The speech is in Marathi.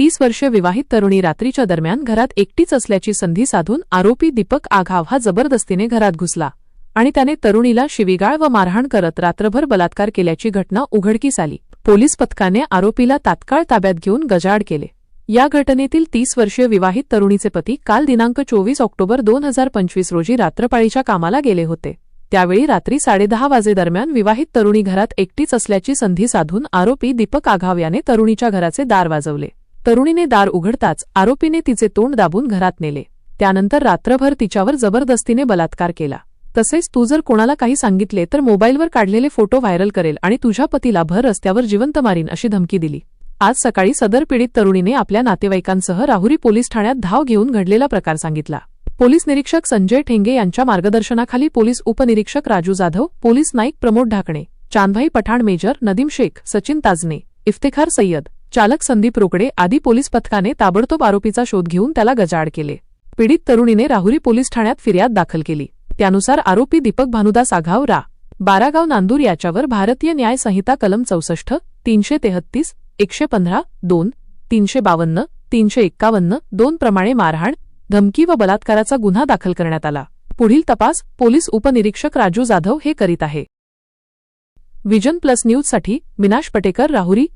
तीस वर्षीय विवाहित तरुणी रात्रीच्या दरम्यान घरात एकटीच असल्याची संधी साधून आरोपी दीपक आघाव हा जबरदस्तीने घरात घुसला आणि त्याने तरुणीला शिवीगाळ व मारहाण करत रात्रभर बलात्कार केल्याची घटना उघडकीस आली. पोलीस पथकाने आरोपीला तात्काळ ताब्यात घेऊन गजाआड केले. या घटनेतील तीस वर्षीय विवाहित तरुणीचे पती काल दिनांक चोवीस ऑक्टोबर दोन हजार पंचवीस रोजी रात्रपाळीच्या कामाला गेले होते. त्यावेळी रात्री साडेदहा वाजेदरम्यान विवाहित तरुणी घरात एकटीच असल्याची संधी साधून आरोपी दीपक आघाव याने तरुणीच्या घराचे दार वाजवले. तरुणीने दार उघडताच आरोपीने तिचे तोंड दाबून घरात नेले. त्यानंतर रात्रभर तिच्यावर जबरदस्तीने बलात्कार केला. तसेच तू जर कोणाला काही सांगितले तर मोबाईलवर काढलेले फोटो व्हायरल करेल आणि तुझ्या पतीला भर रस्त्यावर जिवंत मारीन अशी धमकी दिली. आज सकाळी सदर पीडित तरुणीने आपल्या नातेवाईकांसह राहुरी पोलीस ठाण्यात धाव घेऊन घडलेला प्रकार सांगितला. पोलीस निरीक्षक संजय ठेंगे यांच्या मार्गदर्शनाखाली पोलीस उपनिरीक्षक राजू जाधव पोलीस नाईक प्रमोद ढाकणे चांदभाई पठाण मेजर नदीम शेख सचिन ताजने इफ्तेखार सय्यद चालक संदीप रोकडे आदी पोलीस पथकाने ताबडतोब आरोपीचा शोध घेऊन त्याला गजाआड केले. पीडित तरुणीने राहुरी पोलीस ठाण्यात फिर्याद दाखल केली. त्यानुसार आरोपी दीपक भानुदास आघाव रा. बारागाव नांदूर याच्यावर भारतीय न्याय संहिता कलम चौसष्ट तीनशे तेहत्तीस एकशे पंधरा दोन तीनशे बावन्न तीनशे एक्कावन्न दोन प्रमाणे मारहाण धमकी व बलात्काराचा गुन्हा दाखल करण्यात आला. पुढील तपास पोलीस उपनिरीक्षक राजू जाधव हे करीत आहे. विजन प्लस न्यूजसाठी मिनाश पटेकर राहुरी